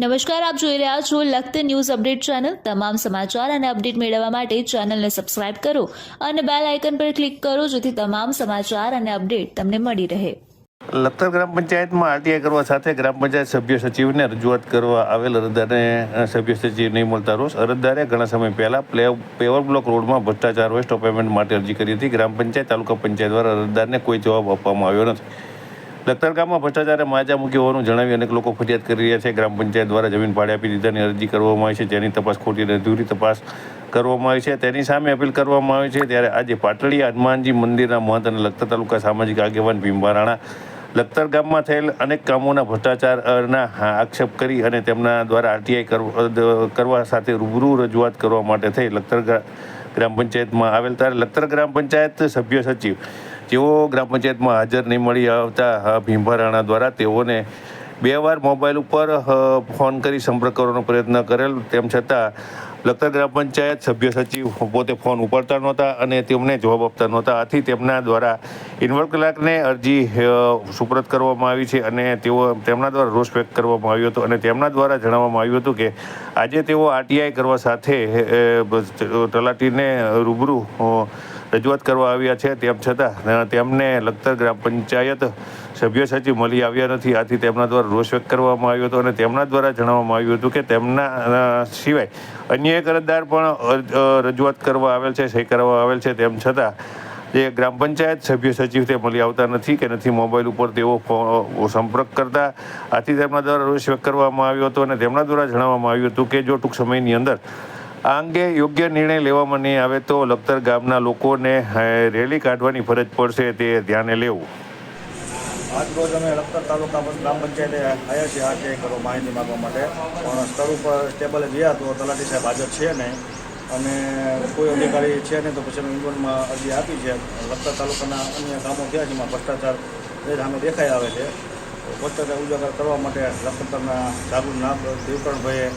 નમસ્કાર, આપ જોઈ રહ્યા છો લખત ન્યૂઝ અપડેટ ચેનલ. તમામ સમાચાર અને અપડેટ મેળવવા માટે ચેનલને સબસ્ક્રાઇબ કરો અને બેલ આઇકન પર ક્લિક કરો જેથી તમામ સમાચાર અને અપડેટ તમને મળી રહે. લખતર ગ્રામ પંચાયતમાં આરટીઆઈ કરવા સાથે ગ્રામ પંચાયત સભ્ય સચિવને રજૂઆત કરવા આવેલ અરજદારને સભ્ય સચિવ નહીં મળતા રોષ. અરજદારે ઘણા સમય પહેલા પ્લે, પેવર બ્લોક રોડમાં ભ્રષ્ટાચાર વેસ્ટ પેમેન્ટ માટે અરજી કરી હતી. ગ્રામ પંચાયત, તાલુકા પંચાયત દ્વારા અરજદારને કોઈ જવાબ આપવામાં આવ્યો નથી. લખતર ગામમાં ભ્રષ્ટાચારે માજા મૂકી હોવાનું જણાવી અનેક લોકો ફરિયાદ કરી રહ્યા છે. ગ્રામ પંચાયત દ્વારા જમીન ભાડે આપી દીધાની અરજી કરવામાં આવી છે. જેની તપાસ ખોટી અને અધૂરી તપાસ કરવામાં આવી છે. તેની સામે અપીલ કરવામાં આવી છે. ત્યારે આજે પાટડી હનુમાનજી મંદિરના મહંત અને લખતર તાલુકા સામાજિક આગેવાન ભીમભા રાણા લખતર ગામમાં થયેલ અનેક કામોના ભ્રષ્ટાચારના આક્ષેપ કરી અને તેમના દ્વારા આરટીઆઈ કરવા સાથે રૂબરૂ રજૂઆત કરવા માટે થઈ. લખતર ગ્રામ પંચાયતમાં આવેલ ત્યારે લખતર ગ્રામ પંચાયત સભ્ય સચિવ જેઓ ગ્રામ પંચાયતમાં હાજર નહીં મળી આવતા ભીંભા રાણા દ્વારા તેઓને બે વાર મોબાઈલ ઉપર ફોન કરી સંપર્ક કરવાનો પ્રયત્ન કરેલ. તેમ છતાં, લખતર ગ્રામ પંચાયત સભ્ય સચિવ પોતે ફોન ઉપાડતા નહોતા અને તેમને જવાબ આપતા નહોતા. આથી તેમના દ્વારા ઇન્વર કલાકને અરજી સુપરત કરવામાં આવી છે અને તેઓ તેમના દ્વારા રોષ વ્યક્ત કરવામાં આવ્યો હતો અને તેમના દ્વારા જણાવવામાં આવ્યું હતું કે, આજે તેઓ આરટીઆઈ કરવા સાથે તલાટીને રૂબરૂ રજૂઆત કરવા આવ્યા છે. તેમ છતાં તેમને લખતર ગ્રામ પંચાયત સભ્ય સચિવ મળી આવ્યા નથી. આથી તેમના દ્વારા રોષ વ્યક્ત કરવામાં આવ્યો હતો અને તેમના દ્વારા જણાવવામાં આવ્યું હતું કે તેમના સિવાય અન્ય એક અરજદાર પણ રજૂઆત કરવા આવેલ છે, સહી કરવા આવેલ છે. તેમ છતાં, જે ગ્રામ પંચાયત સભ્ય સચિવ તે મળી આવતા નથી કે નથી મોબાઈલ ઉપર તેઓ સંપર્ક કરતા. આથી તેમના દ્વારા રોષ વ્યક્ત કરવામાં આવ્યો હતો અને તેમના દ્વારા જણાવવામાં આવ્યું હતું કે જો ટૂંક સમયની અંદર આ અંગે યોગ્ય નિર્ણય લેવામાં નહીં આવે તો લખતર ગામના લોકોને રેલી કાઢવાની ફરજ પડશે તે ધ્યાને લેવું. આજ રોજ અમે લખતર તાલુકા ગ્રામ પંચાયતે આવ્યા છીએ આરટીઆઈ કરો માહિતી માગવા માટે. પણ સ્થળ ઉપર ટેબલે ગયા તો તલાટી સાહેબ હાજર છે નહીં. અને કોઈ અધિકારી છે નહીં તો પછી અમે અરજી આપી છે. લખતર તાલુકાના અન્ય કામો થયા છે, એમાં ભ્રષ્ટાચાર એ દેખાઈ આવે છે. ભ્રષ્ટાચાર ઉજાગર કરવા માટે લખતરના જાગૃત નામ દેવકરણભાઈએ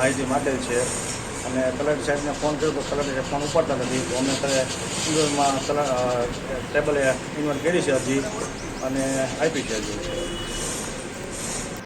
માહિતી માંગેલ છે. અને તલાટી સાહેબને ફોન કર્યો તો સાહેબ ફોન ઉપાડતા નથી. તો અમે ઇન્વોલ્વમાં ટેબલે ઇન્વોલ્વ કરી છે અરજી અને આપી છે હજુ.